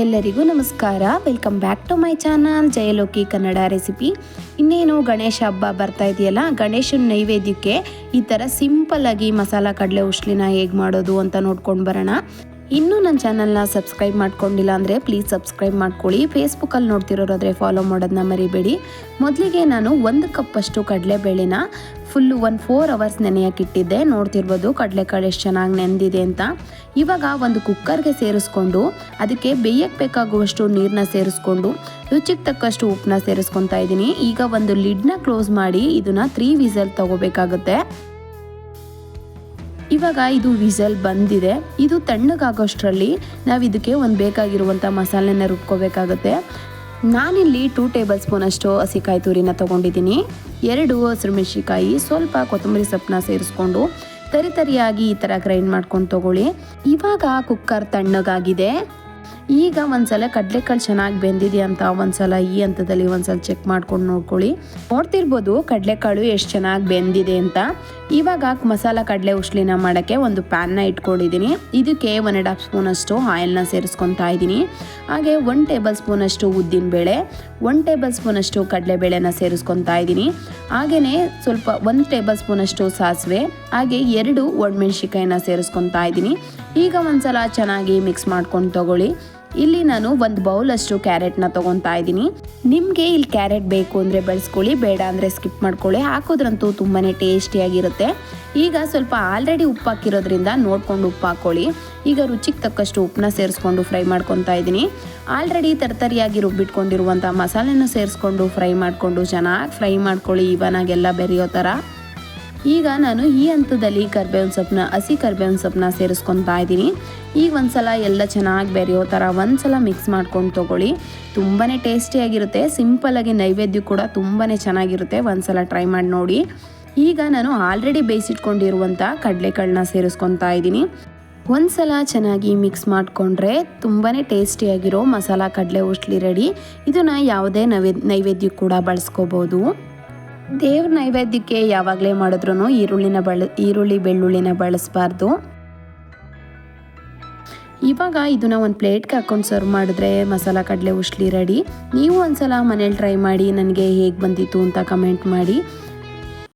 ಎಲ್ಲರಿಗೂ ನಮಸ್ಕಾರ. Welcome back to my channel ಜಯಲೋಕಿ Kannada recipe ಇನ್ನೇನು ಗಣೇಶ ಹಬ್ಬ ಬರ್ತಾ ಇದೆಯಲ್ಲ, ಗಣೇಶನ ನೈವೇದ್ಯಕ್ಕೆ ಈ ಥರ ಸಿಂಪಲ್ ಆಗಿ ಮಸಾಲ ಕಡಲೆ ಉಷ್ಲಿನ ಹೇಗೆ ಮಾಡೋದು ಅಂತ ನೋಡ್ಕೊಂಡು ಬರೋಣ. ಇನ್ನೂ ನನ್ನ ಚಾನಲ್ನ ಸಬ್ಸ್ಕ್ರೈಬ್ ಮಾಡ್ಕೊಂಡಿಲ್ಲ ಅಂದರೆ ಪ್ಲೀಸ್ ಸಬ್ಸ್ಕ್ರೈಬ್ ಮಾಡ್ಕೊಳ್ಳಿ. ಫೇಸ್ಬುಕ್ಕಲ್ಲಿ ನೋಡ್ತಿರೋರಾದರೆ ಫಾಲೋ ಮಾಡೋದನ್ನ ಮರಿಬೇಡಿ. ಮೊದಲಿಗೆ ನಾನು ಒಂದು ಕಪ್ಪಷ್ಟು ಕಡಲೆಬೇಳೆನ ಫುಲ್ಲು ಒಂದು ಫೋರ್ ಅವರ್ಸ್ ನೆನೆಯಕ್ಕಿಟ್ಟಿದ್ದೆ. ನೋಡ್ತಿರ್ಬೋದು ಕಡಲೆಕಾಳು ಎಷ್ಟು ಚೆನ್ನಾಗಿ ನೆಂದಿದೆ ಅಂತ. ಇವಾಗ ಒಂದು ಕುಕ್ಕರ್ಗೆ ಸೇರಿಸ್ಕೊಂಡು ಅದಕ್ಕೆ ಬೇಯಕ್ಕೆ ಬೇಕಾಗುವಷ್ಟು ನೀರನ್ನ ಸೇರಿಸ್ಕೊಂಡು ರುಚಿಗೆ ತಕ್ಕಷ್ಟು ಉಪ್ಪನ್ನ ಸೇರಿಸ್ಕೊತಾ ಇದ್ದೀನಿ. ಈಗ ಒಂದು ಲಿಡ್ನ ಕ್ಲೋಸ್ ಮಾಡಿ ಇದನ್ನು ತ್ರೀ ವಿಸಲ್ ತಗೋಬೇಕಾಗುತ್ತೆ. ಇವಾಗ ಇದು ವಿಸಲ್ ಬಂದಿದೆ. ಇದು ತಣ್ಣಗಾಗೋಷ್ಟರಲ್ಲಿ ನಾವು ಇದಕ್ಕೆ ಒಂದು ಬೇಕಾಗಿರುವಂಥ ಮಸಾಲೆನ ರುಬ್ಕೋಬೇಕಾಗುತ್ತೆ. ನಾನಿಲ್ಲಿ ಟೂ ಟೇಬಲ್ ಸ್ಪೂನಷ್ಟು ಹಸಿಕಾಯಿ ತುರಿನ ತಗೊಂಡಿದ್ದೀನಿ. ಎರಡು ಹಸಿರು ಮೆಣಸಿಕಾಯಿ ಸ್ವಲ್ಪ ಕೊತ್ತಂಬರಿ ಸೊಪ್ಪನ್ನ ಸೇರಿಸ್ಕೊಂಡು ತರಿ ತರಿಯಾಗಿ ಈ ಥರ ಗ್ರೈಂಡ್ ಮಾಡ್ಕೊಂಡು ತಗೊಳ್ಳಿ. ಇವಾಗ ಕುಕ್ಕರ್ ತಣ್ಣಗಾಗಿದೆ. ಈಗ ಒಂದ್ಸಲ ಕಡಲೆಕಾಳು ಚೆನ್ನಾಗಿ ಬೆಂದಿದೆ ಅಂತ ಒಂದ್ಸಲ ಈ ಹಂತದಲ್ಲಿ ಒಂದ್ಸಲ ಚೆಕ್ ಮಾಡ್ಕೊಂಡು ನೋಡ್ಕೊಳ್ಳಿ. ನೋಡ್ತಿರ್ಬೋದು ಕಡಲೆಕಾಳು ಎಷ್ಟು ಚೆನ್ನಾಗಿ ಬೆಂದಿದೆ ಅಂತ. ಇವಾಗ ಮಸಾಲ ಕಡಲೆ ಉಶ್ಲಿನ ಮಾಡೋಕ್ಕೆ ಒಂದು ಪ್ಯಾನ್ನ ಇಟ್ಕೊಂಡಿದ್ದೀನಿ. ಇದಕ್ಕೆ ಒನ್ ಆ್ಯಂಡ್ ಹಾಫ್ ಸ್ಪೂನಷ್ಟು ಆಯಿಲ್ನ ಸೇರಿಸ್ಕೊತಾ ಇದ್ದೀನಿ. ಹಾಗೆ ಒನ್ ಟೇಬಲ್ ಸ್ಪೂನಷ್ಟು ಉದ್ದಿನಬೇಳೆ ಒನ್ ಟೇಬಲ್ ಸ್ಪೂನಷ್ಟು ಕಡಲೆಬೇಳೆನ ಸೇರಿಸ್ಕೊತಾ ಇದ್ದೀನಿ. ಹಾಗೆಯೇ ಸ್ವಲ್ಪ ಒಂದು ಟೇಬಲ್ ಸ್ಪೂನಷ್ಟು ಸಾಸಿವೆ, ಹಾಗೆ ಎರಡು ಒಣಮೆಣ್ಸಿಕಾಯಿನ ಸೇರಿಸ್ಕೊತಾ ಇದ್ದೀನಿ. ಈಗ ಒಂದ್ಸಲ ಚೆನ್ನಾಗಿ ಮಿಕ್ಸ್ ಮಾಡ್ಕೊಂಡು ತಗೊಳ್ಳಿ. ಇಲ್ಲಿ ನಾನು ಒಂದು ಬೌಲ್ ಅಷ್ಟು ಕ್ಯಾರೆಟ್ನ ತೊಗೊತಾ ಇದ್ದೀನಿ. ನಿಮಗೆ ಇಲ್ಲಿ ಕ್ಯಾರೆಟ್ ಬೇಕು ಅಂದರೆ ಬೆಳೆಸ್ಕೊಳ್ಳಿ, ಬೇಡ ಅಂದರೆ ಸ್ಕಿಪ್ ಮಾಡ್ಕೊಳ್ಳಿ. ಹಾಕೋದ್ರಂತೂ ತುಂಬಾ ಟೇಸ್ಟಿಯಾಗಿರುತ್ತೆ. ಈಗ ಸ್ವಲ್ಪ ಆಲ್ರೆಡಿ ಉಪ್ಪು ಹಾಕಿರೋದ್ರಿಂದ ನೋಡ್ಕೊಂಡು ಉಪ್ಪು ಹಾಕ್ಕೊಳ್ಳಿ ಈಗ ರುಚಿಗೆ ತಕ್ಕಷ್ಟು ಉಪ್ಪನ್ನ ಸೇರಿಸ್ಕೊಂಡು ಫ್ರೈ ಮಾಡ್ಕೊತಾ ಇದ್ದೀನಿ. ಆಲ್ರೆಡಿ ತರ್ತರಿಯಾಗಿ ರುಬ್ಬಿಟ್ಕೊಂಡಿರುವಂಥ ಮಸಾಲೆನ ಸೇರಿಸ್ಕೊಂಡು ಫ್ರೈ ಮಾಡಿಕೊಂಡು ಚೆನ್ನಾಗಿ ಫ್ರೈ ಮಾಡ್ಕೊಳ್ಳಿ. ಇವನಾಗೆಲ್ಲ ಬೆರೆಯೋ ಥರ ಈಗ ನಾನು ಈ ಹಂತದಲ್ಲಿ ಕರ್ಬೇವಿನ ಸೊಪ್ಪನ್ನ, ಹಸಿ ಕರ್ಬೇವಿನ ಸೊಪ್ಪನ್ನ ಸೇರಿಸ್ಕೊತಾ ಇದ್ದೀನಿ. ಈಗ ಒಂದ್ಸಲ ಎಲ್ಲ ಚೆನ್ನಾಗಿ ಬೆರೆಯೋ ಥರ ಒಂದ್ಸಲ ಮಿಕ್ಸ್ ಮಾಡ್ಕೊಂಡು ತೊಗೊಳ್ಳಿ. ತುಂಬಾ ಟೇಸ್ಟಿಯಾಗಿರುತ್ತೆ ಸಿಂಪಲ್ಲಾಗಿ ನೈವೇದ್ಯ ಕೂಡ ತುಂಬಾ ಚೆನ್ನಾಗಿರುತ್ತೆ. ಒಂದ್ಸಲ ಟ್ರೈ ಮಾಡಿ ನೋಡಿ. ಈಗ ನಾನು ಆಲ್ರೆಡಿ ಬೇಯಿಸಿಟ್ಕೊಂಡಿರುವಂಥ ಕಡಲೆಕಾಳನ್ನ ಸೇರಿಸ್ಕೊತಾ ಇದ್ದೀನಿ. ಒಂದ್ಸಲ ಚೆನ್ನಾಗಿ ಮಿಕ್ಸ್ ಮಾಡಿಕೊಂಡ್ರೆ ತುಂಬಾ ಟೇಸ್ಟಿಯಾಗಿರೋ ಮಸಾಲ ಕಡಲೆ ಉಶ್ಲಿ ರೆಡಿ ಇದನ್ನು ಯಾವುದೇ ನೈವೇದ್ಯ ನೈವೇದ್ಯಕ್ಕೆ ಕೂಡ ಬಳಸ್ಕೋಬೋದು. ದೇವ್ರ ನೈವೇದ್ಯಕ್ಕೆ ಯಾವಾಗಲೇ ಮಾಡಿದ್ರು ಈರುಳ್ಳಿನ ಬಳ, ಈರುಳ್ಳಿ ಬೆಳ್ಳುಳ್ಳಿನ ಬಳಸಬಾರ್ದು. ಇವಾಗ ಇದನ್ನ ಒಂದು ಪ್ಲೇಟ್ಗೆ ಹಾಕೊಂಡು ಸರ್ವ್ ಮಾಡಿದ್ರೆ ಮಸಾಲ, ಕಡಲೆ ಉಷ್ಲಿ ರೆಡಿ. ನೀವು ಒಂದ್ಸಲ ಮನೇಲಿ ಟ್ರೈ ಮಾಡಿ, ನನಗೆ ಹೇಗೆ ಬಂದಿತ್ತು ಅಂತ ಕಮೆಂಟ್ ಮಾಡಿ.